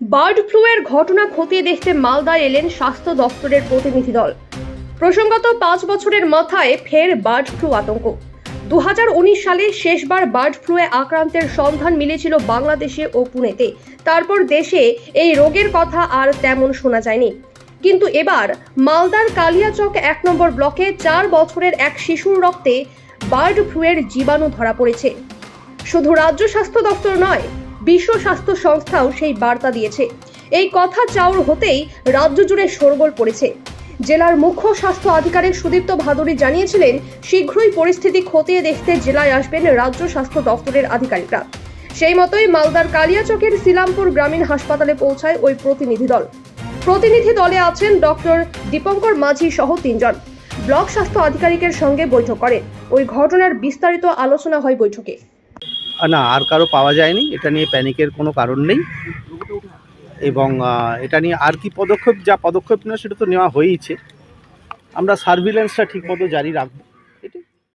Bird flu এর ঘটনা খতিয়ে দেখতে মালদায় এলেন স্বাস্থ্য দপ্তরের প্রতিনিধি দল। প্রসঙ্গত পাঁচ বছরের মাথায় ফের বার্ড ফ্লু আতঙ্ক। দু হাজার উনিশ সালে শেষবার বার্ড ফ্লুয়ে আক্রান্তের সন্ধান মিলেছিল বাংলাদেশে ও পুনেতে। তারপর দেশে এই রোগের কথা আর তেমন শোনা যায়নি। কিন্তু এবার মালদার কালিয়াচক এক নম্বর ব্লকে চার বছরের এক শিশুর রক্তে বার্ড ফ্লুয়ের জীবাণু ধরা পড়েছে। শুধু রাজ্য স্বাস্থ্য দপ্তর নয় বিশ্ব স্বাস্থ্য সংস্থাও সেই বার্তা দিয়েছে। এই কথা চাউর হতেই রাজ্য জুড়ে শোরগোল পড়েছে। জেলার মুখ্য স্বাস্থ্য আধিকারিক সুদীপ্ত ভাদুরী জানিয়েছিলেন, শীঘ্রই পরিস্থিতি খতিয়ে দেখতে জেলায় আসবেন রাজ্য স্বাস্থ্য দপ্তরের আধিকারিকরা। সেই মতোই মালদার কালিয়াচকের সিলামপুর গ্রামীণ হাসপাতালে পৌঁছায় ওই প্রতিনিধি দল। প্রতিনিধি দলে আছেন ডক্টর দীপঙ্কর মাঝি সহ তিনজন। ব্লক স্বাস্থ্য আধিকারিকের সঙ্গে বৈঠক করে ওই ঘটনার বিস্তারিত আলোচনা হয় বৈঠকে। না, আর কারও পাওয়া যায়নি। এটা নিয়ে প্যানিকের কোনো কারণ নেই। এবং এটা নিয়ে আর কি পদক্ষেপ, যা পদক্ষেপ নেওয়া সেটা তো নেওয়া হয়েইছে। আমরা সার্ভিলেন্সটা ঠিক মতো জারি রাখব।